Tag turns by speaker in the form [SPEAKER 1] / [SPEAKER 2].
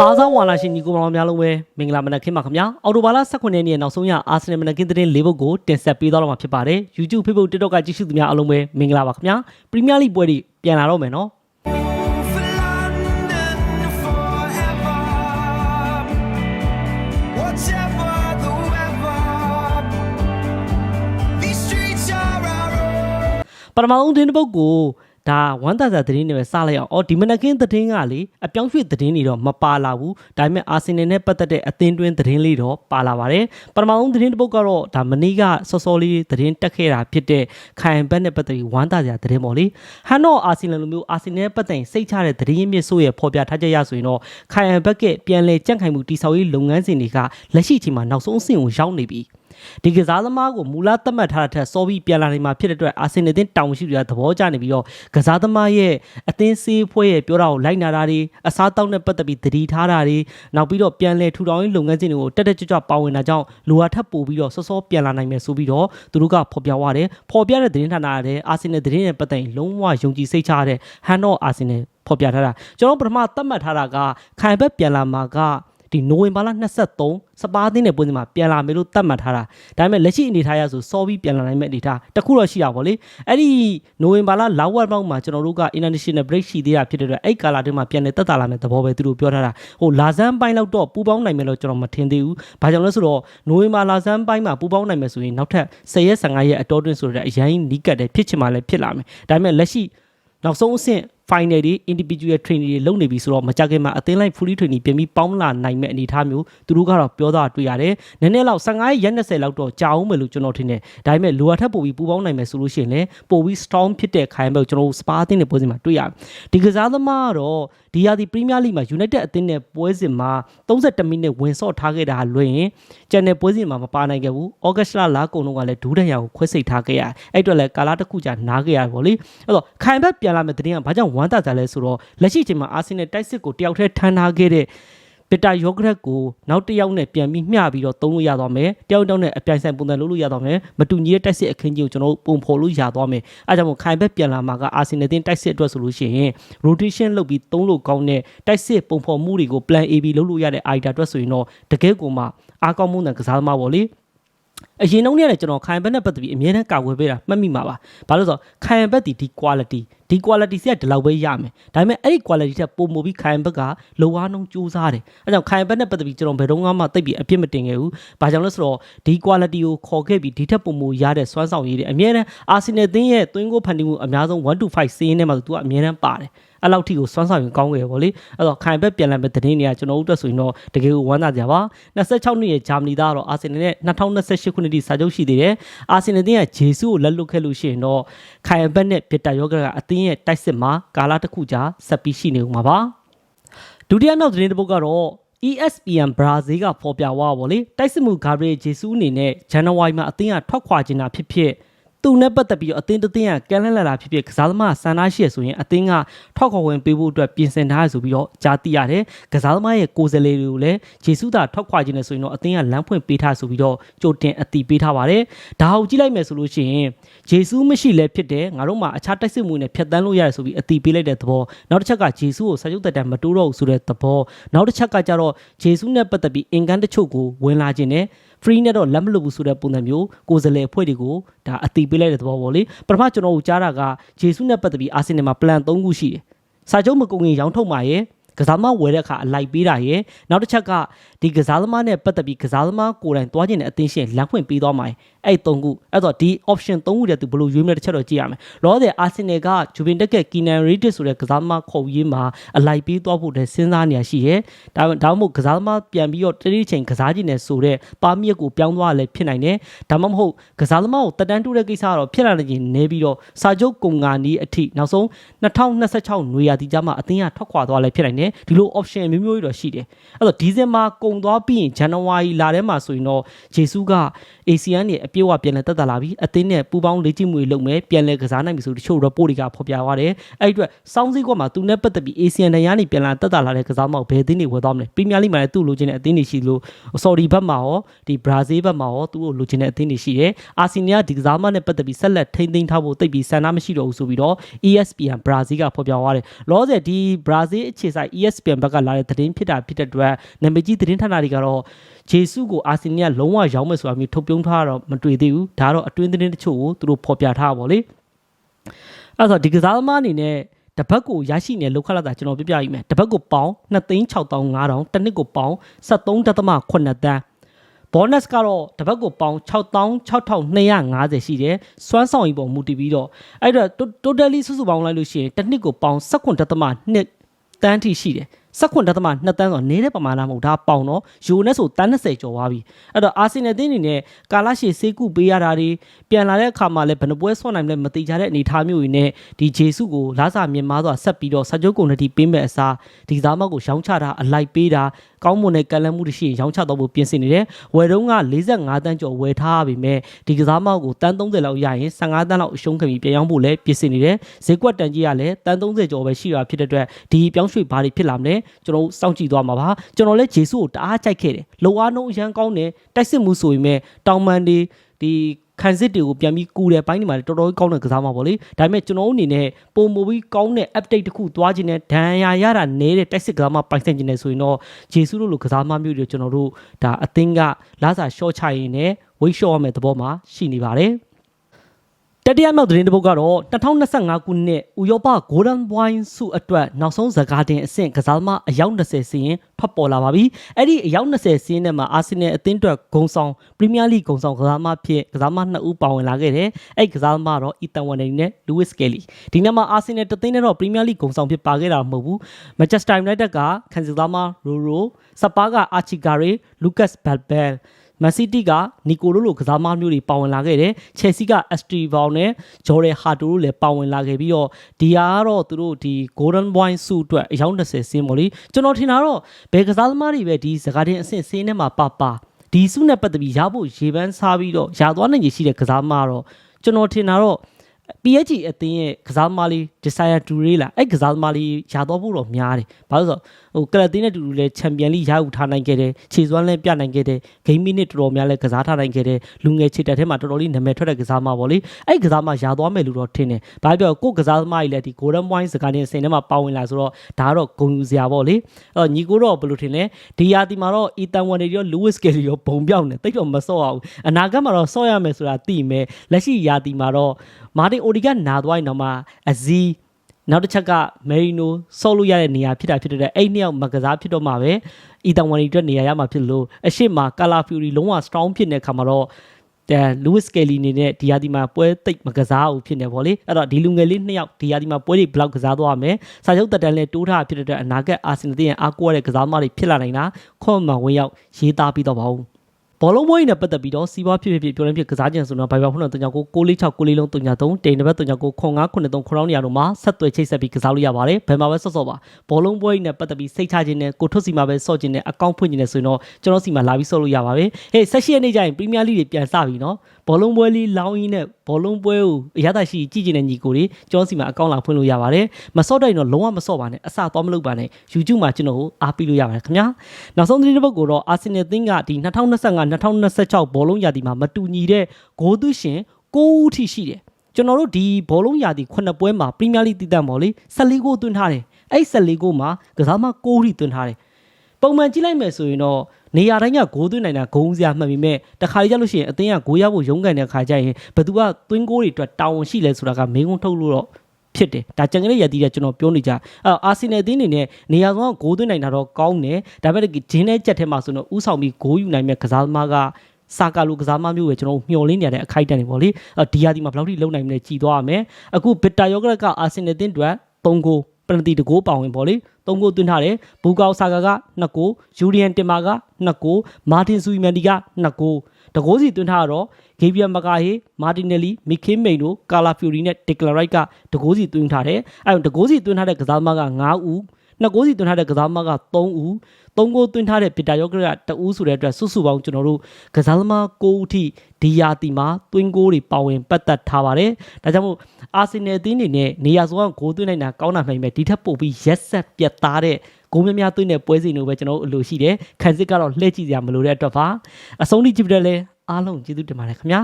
[SPEAKER 1] အားစားဝါလာရှင်ညီကိုမောင်များလုံးပဲမင်္ဂလာမနက်ခင်းပါခင်ဗျာအော်တိုဘာလ18ရက်နေ့နောက်ဆုံးရအာဆင်နယ်မနက်ခင်းသတင်း၄ပုဒ်ကိုတင်ဆက်ပေးသွားတော့မှာဖြစ်ပါတယ် YouTube Facebook TikTok ကကြည့်ရှုသူများအားလုံးပဲမင်္ဂလာပါခင်ဗျာပရီးမီးယားလိပွဲတွေပြန်လာတော့မယ်နော်
[SPEAKER 2] For London forever. Whatever the weather, these streets are our own.
[SPEAKER 1] ပထမဆုံးသတင်းတစ်ပုဒ်ကို ဒါဝမ်းသာသာသတင်းတွေပဲစလိုက်အောင်အော်ဒီမနက်ခင်းသတင်းကလေအပြောင်းရွှေ့သတင်းတွေတော့မပါလာဘူးဒါပေမဲ့အာဆင်နယ်နဲ့ပတ်သက်တဲ့အသင်းတွင်းသတင်းလေးတော့ပါလာပါတယ်ပထမဆုံးသတင်းတစ်ပုဒ်ကတော့ဒါမနေ့ကစောစောလေးသတင်းတက်ခဲ့တာဖြစ်တဲ့ခိုင်ဘက်နဲ့ပတ်သက်ပြီးဝမ်းသာစရာသတင်းပေါ့လေဟန်တော့အာဆင်နယ်လိုမျိုးအာဆင်နယ်ပတ်သက်ရင်စိတ်ချတဲ့သတင်းရင်းမြစ်ဆိုရဲ့ဖော်ပြထားချက်ရဆိုရင်တော့ခိုင်ဘက်ကပြန်လဲကြန့်ခိုင်မှုတိဆောက်ရေးလုပ်ငန်းစဉ်တွေကလက်ရှိအချိန်မှာနောက်ဆုံးအဆင့်ကိုရောက်နေပြီ ဒီကစားသမားကိုမူလသတ်မှတ်ထားတဲ့ထက်စောပြီးပြန်လာနိုင်မှာဖြစ်တဲ့အတွက်အာဆင်နယ်အသင်းတောင်ရှိတွေကသဘောကျနေပြီးတော့ကစားသမားရဲ့အသင်းစေးဖွဲ့ရဲ့ပြောတာကိုလိုက်နာတာတွေအစားတောက်နဲ့ပတ်သက်ပြီးသတိထားတာတွေနောက်ပြီးတော့ပြန်လဲထူထောင်ရေးလုပ်ငန်းစဉ်တွေကိုတက်တက်ကြွကြွပါဝင်တာကြောင့်လိုအပ်ထပ်ပို့ပြီးတော့စောစောပြန်လာနိုင်မယ်ဆိုပြီးတော့သူတို့ကဖော်ပြသွားတယ်ဖော်ပြတဲ့သတင်းဌာနတွေအာဆင်နယ်သတင်းနဲ့ပတ်သက်ရင်လုံးဝယုံကြည်စိတ်ချတဲ့ဟန်တော့အာဆင်နယ်ဖော်ပြထားတာကျွန်တော်ပထမသတ်မှတ်ထားတာကခိုင်ဘက်ပြန်လာမှာက ဒီနိုဝင်ဘာလ23စပါးသင်းတဲ့ပွဲစဉ်မှာပြန်လာမယ်လို့သတ်မှတ်ထားတာဒါပေမဲ့လက်ရှိအနေထားရဆိုစောပြီးပြန်လာနိုင်မဲ့အနေထားတခုတော့ရှိတာပေါ့လေအဲ့ဒီနိုဝင်ဘာလလောက်ဝက်ပေါက်မှာကျွန်တော်တို့က international break ရှိသေးတာဖြစ်တဲ့အတွက်အဲ့ကာလာတွေမှာပြန်နေတက်တာလာမယ်သဘောပဲသူတို့ပြောထားတာဟိုလာဇန်ပိုင်းလောက်တော့ပူပေါင်းနိုင်မယ်လို့ကျွန်တော်မထင်သေးဘူးဘာကြောင့်လဲဆိုတော့နိုဝင်ဘာလာဇန်ပိုင်းမှာပူပေါင်းနိုင်မယ်ဆိုရင်နောက်ထပ်10ရက်15ရက်အတော်တွင်းဆိုတဲ့အရင်နီးကတ်တယ်ဖြစ်ချင်မှလည်းဖြစ်လာမယ်ဒါပေမဲ့လက်ရှိနောက်ဆုံးအဆင့် final တွေ individual training တွေလုပ်နေပြီဆိုတော့မကြခင်မှာအသင်းလိုက် fully training ပြင်ပြီးပေါင်းလာနိုင်မဲ့အနေအထားမျိုးသူတို့ကတော့ပြောတာတွေ့ရတယ်။နည်းနည်းလောက်15ရက်20လောက်တော့ကြာအောင်မယ်လို့ကျွန်တော်ထင်တယ်။ဒါပေမဲ့လိုအပ်ထက်ပိုပြီးပူပေါင်းနိုင်မယ်ဆိုလို့ရှိရင်လည်းပိုပြီး strong ဖြစ်တဲ့ခိုင်မဲ့ကျွန်တော်တို့ spa အသင်းတွေပွဲစဉ်မှာတွေ့ရတယ်။ဒီကစားသမားကတော့ဒီယာဒီ Premier League မှာ United အသင်းနဲ့ပွဲစဉ်မှာ32မိနစ်ဝင်ဆော့ထားခဲ့တာလွှင့်ရင်ကျန်တဲ့ပွဲစဉ်မှာမပါနိုင်ခဲ့ဘူး။ August လလာကုန်တော့ကလည်းဒူးဒဏ်ရာကိုခွဲစိတ်ထားခဲ့ရတယ်။အဲ့အတွက်လည်းကာလာတစ်ခုကြာနားခဲ့ရတယ်ပေါ့လေ။အဲ့တော့ခိုင်ဘက်ပြန်လာမဲ့တဲ့တင်ကဘာကြောင့်ဝမ်းသာကြလဲဆိုတော့လက်ရှိအချိန်မှာအာဆင်နယ်တိုက်စစ်ကိုတယောက်တည်းထမ်းထားခဲ့တဲ့ပီတာယောဂရက်ကိုနောက်တစ်ယောက်နဲ့ပြန်ပြီးမျှပြီးတော့သုံးလို့ရသွားမယ်တယောက်တစ်ယောက်နဲ့အပြိုင်ဆိုင်ပုံစံလုပ်လို့ရသွားမယ်မတူညီတဲ့တိုက်စစ်အခင်းကြီးကိုကျွန်တော်တို့ပုံဖော်လို့ရသွားမယ်အဲဒါကြောင့်မို့ခိုင်ဘက်ပြန်လာမှာကအာဆင်နယ်တင်းတိုက်စစ်အတွက်ဆိုလို့ရှိရင် rotation လုပ်ပြီးသုံးလို့ကောင်းတဲ့တိုက်စစ်ပုံဖော်မှုတွေကို plan AB လုပ်လို့ရတဲ့ idea အတွက်ဆိုရင်တော့တကယ်ကိုမှအားကောင်းမှုနဲ့ကစားသမားပေါ့လေအရင်တုန်းကလည်းကျွန်တော်ခိုင်ဘက်နဲ့ပတ်သက်ပြီးအမြဲတမ်းကာကွယ်ပေးတာမှတ်မိမှာပါ။ဘာလို့လဲဆိုတော့ခိုင်ဘက်ဒီဒီ quality ဒီ quality ဆက်ဒီလောက်ပဲရမယ်။ဒါပေမဲ့အဲ့ဒီ quality ထက်ပိုမိုပြီးခိုင်ဘက်ကလောအားနှုံစူးစားတယ်။အဲကြောင့်ခိုင်ဘက်နဲ့ပတ်သက်ပြီးကျွန်တော်ဘယ်တော့မှတိတ်ပြီးအပြစ်မတင်ခဲ့ဘူး။ဘာကြောင့်လဲဆိုတော့ဒီ quality ကိုခေါ်ခဲ့ပြီးဒီထက်ပိုမိုရတဲ့စွမ်းဆောင်ရည်တွေအမြဲတမ်း Arsenal သင်းရဲ့သွင်းကိုဖန်တီးမှုအများဆုံး1 to 5စီးရင်ထဲမှာသူကအမြဲတမ်းပါတယ်။ အဲ့လောက်ထိကိုစွမ်းဆောင်ရင်ကောင်းခဲ့ပေါ့လေအဲ့တော့ခိုင်ဘက်ပြန်လာမဲ့သတင်းတွေကကျွန်တော်တို့အတွက်ဆိုရင်တော့တကယ်ကိုဝမ်းသာကြပါ26နှစ်ရဲ့ဂျာမနီသားကတော့အာဆင်နယ်နဲ့2028ခုနှစ်ထိစာချုပ်ရှိသေးတယ်အာဆင်နယ်တင်းကဂျေဆုကိုလက်လွတ်ခဲ့လို့ရှိရင်တော့ခိုင်ဘက်နဲ့ပစ်တာယောဂကအသင်းရဲ့တိုက်စစ်မှာကာလာတစ်ခုကြာဆက်ပြီးရှိနေဦးမှာပါဒုတိယမြောက်သတင်းတစ်ပုဒ်ကတော့ ESPN Brazil ကဖော်ပြသွားပါလေတိုက်စစ်မှုဂါဘရီယယ်ဂျေဆုအနေနဲ့ဇန်နဝါရီမှာအသင်းကထွက်ခွာခြင်းတာဖြစ်ဖြစ် သူနဲ့ပတ်သက်ပြီးတော့အသင်းတစ်သင်းကကန်လန့်လာတာဖြစ်ဖြစ်ကစားသမားဆန္ဒရှိရဆိုရင်အသင်းကထောက်ခေါ်ဝင်ပေးဖို့အတွက်ပြင်ဆင်ထားရဆိုပြီးတော့ကြားသိရတယ်ကစားသမားရဲ့ကိုယ်စားလှယ်တွေကိုလည်းဂျေဆုသာထောက်ခွာခြင်းနဲ့ဆိုရင်တော့အသင်းကလမ်းဖွင့်ပေးထားဆိုပြီးတော့ကြိုတင်အတိပေးထားပါတယ်ဒါကိုကြည့်လိုက်မယ်ဆိုလို့ရှိရင်ဂျေဆုမရှိလဲဖြစ်တယ်ငါတို့မှာအခြားတိုက်စစ်မှုနဲ့ဖြတ်တန်းလို့ရတယ်ဆိုပြီးအတိပေးလိုက်တဲ့သဘောနောက်တစ်ချက်ကဂျေဆုကိုစာချုပ်တက်တန်မတိုးတော့ဘူးဆိုတဲ့သဘောနောက်တစ်ချက်ကကြတော့ဂျေဆုနဲ့ပတ်သက်ပြီးအင်ကန်တချို့ကိုဝင်လာခြင်းနဲ့ free နဲ့တော့လက်မလွတ်ဘူးဆိုတဲ့ပုံစံမျိုးကိုယ်စားလှယ်အဖွဲ့တွေကိုဒါအတိပေးလိုက်တဲ့သဘောပေါ့လေပထမကျွန်တော်တို့ကြားတာကဂျေဆုနဲ့ပတ်သက်ပြီးအာဆင်နယ်မှာ plan 3ခုရှိတယ်စာချုပ်မကုန်ရင်ရောင်းထုတ်မှာရယ် ကစားသမားဝယ်တဲ့အခါအလိုက်ပေးတာရယ်နောက်တစ်ချက်ကဒီကစားသမားနဲ့ပတ်သက်ပြီးကစားသမားကိုယ်တိုင်တွားကျင်တဲ့အသင်းရှင်လမ်းဖွင့်ပေးသွားမှာရယ်အဲ့၃ခုအဲ့တော့ဒီ option ၃ခုတည်းသူဘယ်လိုရွေးမလဲတစ်ချက်တော့ကြည့်ရမယ်လောဆယ်အာဆင်နယ်ကဂျူဗင်တက်ကက်ကီနန်ရီဒစ်ဆိုတဲ့ကစားသမားခေါ်ရေးမှာအလိုက်ပေးသွားဖို့တည်းစဉ်းစားနေရရှိရယ်ဒါဒါမှမဟုတ်ကစားသမားပြန်ပြီးတော့တတိချိန်ကစားကြည့်နေဆိုတဲ့ပါမီယက်ကိုပြောင်းသွားလည်းဖြစ်နိုင်တယ်ဒါမှမဟုတ်ကစားသမားကိုတက်တန်းတူတဲ့ကိစ္စကတော့ဖြစ်လာနေခြင်းနေပြီးတော့စာချုပ်ကုန်ငါနီးအထိနောက်ဆုံး2026နွေရာသီကျမှအသင်းကထွက်ခွာသွားလည်းဖြစ်နိုင်တယ်ဒီလို option မျိုးမျိုးတွေတော့ရှိတယ်အဲ့တော့ဒီဇင်ဘာကုန်သွားပြီးရင်ဇန်နဝါရီလထဲမှာဆိုရင်တော့ဂျေဆုက ACN ရဲ့အပြည့်အဝပြန်လည်တက်တာလာပြီးအသင်းနဲ့ပူးပေါင်းလေ့ကျင့်မှုတွေလုပ်မယ်ပြန်လည်ကစားနိုင်ပြီဆိုတချို့ report တွေကဖော်ပြသွားတယ်အဲ့ဒီအတွက်စောင်းစည်းကွက်မှာသူနဲ့ပတ်သက်ပြီး ACN တရားနေပြန်လာတက်တာလာတဲ့ကစားမောက်ဘယ်အသင်းတွေဝယ်သွားမလဲပရီးမီးယားလိမှာလည်းသူ့လိုချင်တဲ့အသင်းတွေရှိလို့ဆော်ဒီဘက်မှာရောဒီဘရာဇီးဘက်မှာရောသူ့ကိုလိုချင်တဲ့အသင်းတွေရှိတယ်အာဆီနီယာဒီကစားမနဲ့ပတ်သက်ပြီးဆက်လက်ထိန်းသိမ်းထားဖို့တိတ်ပြီးဆန္ဒမရှိတော့ဘူးဆိုပြီးတော့ ESPN ဘရာဇီးကဖော်ပြသွားတယ်လောဆယ်ဒီဘရာဇီးအခြေဆိုင် ESPN ဘက်ကလာတဲ့သတင်းဖြစ်တာဖြစ်တဲ့အတွက်နာမည်ကြီးသတင်းဌာနတွေကတော့ဂျေဆုကိုအာဆင်နယ်ကလုံးဝရောင်းမယ်ဆိုတာမျိုးထုတ်ပြုံးထားတော့မတွေ့သေးဘူးဒါတော့အတွင်းသတင်းတချို့ကိုသူတို့ဖော်ပြထားပါဗောလေအဲ့တော့ဒီကစားသမားအနေနဲ့တစ်ပတ်ကိုရရှိနေလောက်ခလာတာကျွန်တော်ပြပြရမယ်တစ်ပတ်ကိုပေါင်2,6500တစ်နှစ်ကိုပေါင်73.8တန်း bonus ကတော့တစ်ပတ်ကိုပေါင်66,250ရှိတယ်စွမ်းဆောင်ရည်ပေါ်မူတည်ပြီးတော့အဲ့တော့ totally စုစုပေါင်းလိုက်လို့ရှိရင်တစ်နှစ်ကိုပေါင်19.2 တန်းထိရှိတယ်19.2တန်းဆိုနေတဲ့ပမာဏမဟုတ်ဒါပေါင်တော့ယူနဲ့ဆိုတန်း20ကျော်သွားပြီအဲ့တော့အာဆင်နယ်တင်းအနေနဲ့ကာလာရှေစေးကုပေးရတာတွေပြန်လာတဲ့အခါမှာလည်းဘယ်နှပွဲဆွနိုင်မလဲမသိကြတဲ့အနေအထားမျိုးတွေနဲ့ဒီဂျေစုကိုလာစာမြင်မားစွာဆက်ပြီးတော့စာချုပ်ကုန်တီပေးမဲ့အစားဒီကစားမကိုရောင်းချတာအလိုက်ပေးတာ ကောင်းမွန်တဲ့ကလန်မှုတွေရှိရင်ရောင်းချတော့ဖို့ပြင်ဆင်နေတယ်ဝယ်တုံးက45တန်းကျော်ဝယ်ထားပြီမဲ့ဒီကစားမကိုတန်း30လောက်ရရင်15တန်းလောက်အရှုံးခံပြီးပြန်ရောင်းဖို့လည်းပြင်ဆင်နေတယ်ဈေးကွက်တန်ကြီးကလည်းတန်း30ကျော်ပဲရှိတာဖြစ်တဲ့အတွက်ဒီပြောင်းရွှေ့ဘာတွေဖြစ်လာမလဲကျွန်တော်တို့စောင့်ကြည့်သွားမှာပါကျွန်တော်လည်းဂျေဆုကိုတအားကြိုက်ခဲ့တယ်လောအားနှုံးအရန်ကောင်းတယ်တိုက်စစ်မှုဆိုရင်မဲ့တောင်မန်တွေဒီ ခံစစ်တွေကိုပြန်ပြီးကူတယ်ပိုင်းတွေမှာလည်းတော်တော်ကြီးကောင်းတဲ့ကစားမှာပေါ့လေဒါပေမဲ့ကျွန်တော်တို့အနေနဲ့ပုံမူပြီးကောင်းတဲ့ update တစ်ခုသွားခြင်းနဲ့ဒဏ်ရာရတာနေတဲ့တိုက်စစ်ကစားမပိုင်ဆိုင်ခြင်းနဲ့ဆိုရင်တော့ဂျေဆုတို့လိုကစားမမျိုးတွေကျွန်တော်တို့ဒါအသင်းကလာစာ short ချရင်နဲ့ weight short ရမယ့်သဘောမှာရှိနေပါတယ် တတိယမြောက်သတင်းတစ်ပုဒ်ကတော့2025ခုနှစ်ဥရောပ Golden Boy ဆုအတွက်နောက်ဆုံးဇကာတင်အဆင့်ကစားသမားအယောက်20စီရင်ထွက်ပေါ်လာပါပြီ။အဲ့ဒီအယောက်20စီရင်ထဲမှာအာဆင်နယ်အသင်းအတွက်ဂုံဆောင်ပရီးမီးယားလိဂ်ဂုံဆောင်ကစားသမားဖြစ်ကစားသမား2ဦးပါဝင်လာခဲ့တယ်။အဲ့ဒီကစားသမားတော့အီတန်ဝန်နေနဲ့လူးဝစ်ကယ်လီ။ဒီနေ့မှာအာဆင်နယ်တသင်းနဲ့တော့ပရီးမီးယားလိဂ်ဂုံဆောင်ဖြစ်ပါခဲ့တာမဟုတ်ဘူး။မန်ချက်စတာယူနိုက်တက်ကခံစစ်သမားရိုရိုစပါးကအာချီဂါရီလူကတ်ဘယ်ဘယ် မန်စီးတီးကနီကိုလိုလိုကစားမမျိုးတွေပါဝင်လာခဲ့တယ်။ချယ်ဆီကအက်စထရီဗောင်နဲ့ဂျော်ရဲဟာတိုတို့လည်းပါဝင်လာခဲ့ပြီးတော့ဒီဟာကတော့သူတို့ဒီ Golden Boy ဆုအတွက်အယောက်20ဆင်းပေါ့လေ။ကျွန်တော်ထင်တာတော့ဘယ်ကစားသမားတွေပဲဒီစကားတင်အဆင့်ဆင်းထဲမှာပါပါဒီဆုနဲ့ပတ်သက်ပြီးရဖို့ရေပန်းစားပြီးတော့ရသွားနိုင်ရရှိတဲ့ကစားသမားတော့ကျွန်တော်ထင်တာတော့ PSG အသင်းရဲ့ကစားသမားလေး Desire Toure လာအဲ့ကစားသမားလေးရတော့ဖို့တော့များတယ်။ဘာလို့လဲဆိုတော့ဟိုကလပ်တင်းနဲ့တူတူလဲချန်ပီယံလိရယူထားနိုင်ခဲ့တယ်။ခြေစွမ်းလည်းပြနိုင်ခဲ့တယ်။ game minute တော်တော်များလဲကစားထားနိုင်ခဲ့တယ်။လူငယ်ခြေတက်ထဲမှာတော်တော်လေးနာမည်ထွက်တဲ့ကစားသမားပေါ့လေ။အဲ့ကစားသမားရသွားမယ်လို့တော့ထင်တယ်။ဘာပြောကိုကစားသမားကြီးလည်းဒီ Golden Point စကားနဲ့အစင်ထဲမှာပါဝင်လာဆိုတော့ဒါကတော့ဂုဏ်ယူစရာပေါ့လေ။အဲ့တော့ညီကိုတော့ဘယ်လိုထင်လဲ။ဒီယာတီမှာတော့ Ethan Wan ရော Lewis Kelly ရောဘုံပြောင်းနေတိတ်တော့မစော့အောင်။အနာဂတ်မှာတော့စော့ရမယ်ဆိုတာသိမယ်။လက်ရှိယာတီမှာတော့မာတင်အိုဒီကနာသွားရင်တော့မှအဇီးနောက်တစ်ချက်ကမယ်ရီနိုဆော့လို့ရတဲ့နေရာဖြစ်တာဖြစ်တဲ့အဲ့နှစ်ယောက်မကစားဖြစ်တော့မှပဲအီတန်ဝန်နီအတွက်နေရာရမှာဖြစ်လို့အရှိမကာလာဖျူရီလုံးဝ strong ဖြစ်နေတဲ့ခါမှာတော့အဲလူးစ်ကယ်လီနေနဲ့ဒီယာဒီမှာပွဲသိပ်မကစားဘူးဖြစ်နေဗောလေအဲ့တော့ဒီလူငယ်လေးနှစ်ယောက်ဒီယာဒီမှာပွဲတွေဘယ်လောက်ကစားသွားမယ်စာချုပ်တက်တန်းလဲတိုးထားဖြစ်တဲ့အတွက်အနာဂတ်အာဆင်နယ်ရဲ့အားကိုးရတဲ့ကစားသမားတွေဖြစ်လာနိုင်တာခွန်မန်ဝင်ရောက်ရေးသားပြီးတော့ပါဦး ဘောလုံးပွဲနဲ့ပတ်သက်ပြီးတော့စီးပွားဖြစ်ဖြစ်ဖြစ်ပြောင်းလဲဖြစ်ကစားကြံဆိုတော့ဘိုင်ဘာဖုန်းတော်တုံကြောင့်ကို646 6လေးလုံးတုံညာ3တိန်တစ်ပတ်တုံကြောင့်ကို9593ခရောင်းနေရတော့မှာဆက်သွယ်ချိတ်ဆက်ပြီးကစားလို့ရပါတယ်ဘယ်မှာပဲဆော့ဆော့ပါဘောလုံးပွဲနဲ့ပတ်သက်ပြီးစိတ်ချခြင်းနဲ့ကိုထွတ်စီမှာပဲဆော့ခြင်းနဲ့အကောင့်ဖွင့်ခြင်းနဲ့ဆိုရင်တော့ကျွန်တော်စီမှာလာပြီးဆော့လို့ရပါပဲဟေးဆက်ရှိရနေကြရင်ပရီးမီးယားလိတွေပြန်စပြီနော်ဘောလုံးပွဲလေးလောင်းရင်းနဲ့ဘောလုံးပွဲကိုအရသာရှိကြည့်ကျင်တဲ့ညီကိုတွေကျွန်တော်စီမှာအကောင့်လာဖွင့်လို့ရပါတယ်မဆော့တိုင်းတော့လုံးဝမဆော့ပါနဲ့အစသွားမလုပ်ပါနဲ့ YouTube မှာကျွန်တော်ကိုအားပေးလို့ရပါတယ်ခင်ဗျာနောက်ဆုံးသတင်းတစ်ပုဒ်ကိုတော့အာဆင်နယ်သင်းကဒီ2025-2026ဘောလုံးရာသီမှာမတူညီတဲ့ဂိုးသွရှင်9ဦးထိရှိတယ်ကျွန်တော်တို့ဒီဘောလုံးရာသီ9ပွဲမှာပရီးမီးယားလိတည်တတ်ပေါ့လေ14ဂိုးသွင်းထားတယ်အဲ့14ဂိုးမှာကစားမ9ဦးထိသွင်းထားတယ်ပုံမှန်ကြည့်လိုက်မယ်ဆိုရင်တော့ နေရာတိုင်းကဂိုးသွင်းနိုင်တာဂုံးစရာမှတ်ပြီးမဲ့တခါလေကြလို့ရှိရင်အသင်းကဂိုးရဖို့ရုန်းကန်တဲ့ခါကျရင်ဘယ်သူကသွင်းဂိုးတွေအတွက်တာဝန်ရှိလဲဆိုတာကမင်းကုန်းထုတ်လို့တော့ဖြစ်တယ်ဒါကြံကလေးရတီးတဲ့ကျွန်တော်ပြောနေကြအဲ့တော့အာဆင်နယ်အသင်းအနေနဲ့နေရာဆုံးကဂိုးသွင်းနိုင်တာတော့ကောင်းတယ်ဒါပေမဲ့ဂျင်းနဲ့ကြက်ထဲမှာဆိုတော့ဥဆောင်ပြီးဂိုးယူနိုင်မဲ့ကစားသမားကစာကာလိုကစားမမျိုးပဲကျွန်တော်မျှော်လင့်နေရတဲ့အခိုက်အတန့်တွေပေါ့လေအဲ့ဒီယာဒီမှာဘယ်လောက်ထိလုံနိုင်မလဲကြည်သွားရမယ်အခုဘစ်တာယောဂရက်ကအာဆင်နယ်အသင်းအတွက်3ဂိုး ပနတီတကိုးပါဝင်ပေါ့လေ၃ဂိုးသွင်းထားတယ်ဘူကောက်ဆာကာက2ဂိုးယူရီယန်တင်မာက2ဂိုးမာတင်ဆူမန်ဒီက2ဂိုးတကိုးစီသွင်းထားတော့ဂေဗီယန်မကာဟေမာတင်နယ်လီမီခင်းမိန်တို့ကာလာဖျူရီနဲ့ဒီကလရိုက်ကတကိုးစီသွင်းထားတယ်အဲတကိုးစီသွင်းထားတဲ့ကစားသမားက9ဦး နှစ်ကိုးစီသွင်းထားတဲ့ကစားသမားက3ဦးသုံးကိုသွင်းထားတဲ့ပီတာယောဂရက2ဦးဆိုတဲ့အတွက်စုစုပေါင်းကျွန်တော်တို့ကစားသမား9ဦးထိဒီယာတီမှာသွင်းကိုတွေပါဝင်ပတ်သက်ထားပါတယ်ဒါကြောင့်မို့အာဆင်နယ်အသင်းအနေနဲ့နေရာစုံကဂိုးသွင်းနိုင်တာကောင်းတာမှန်ပေမဲ့ဒီထက်ပိုပြီးရက်ဆက်ပြတ်သားတဲ့ဂိုးများများသွင်းတဲ့ပွဲစဉ်တွေပဲကျွန်တော်တို့အလိုရှိတယ်ခံစစ်ကတော့လှည့်ကြည့်စရာမလိုတဲ့အတွက်ပါအဆုံးထိကြည့်ပြတယ်လဲအားလုံးကျေးဇူးတင်ပါတယ်ခင်ဗျာ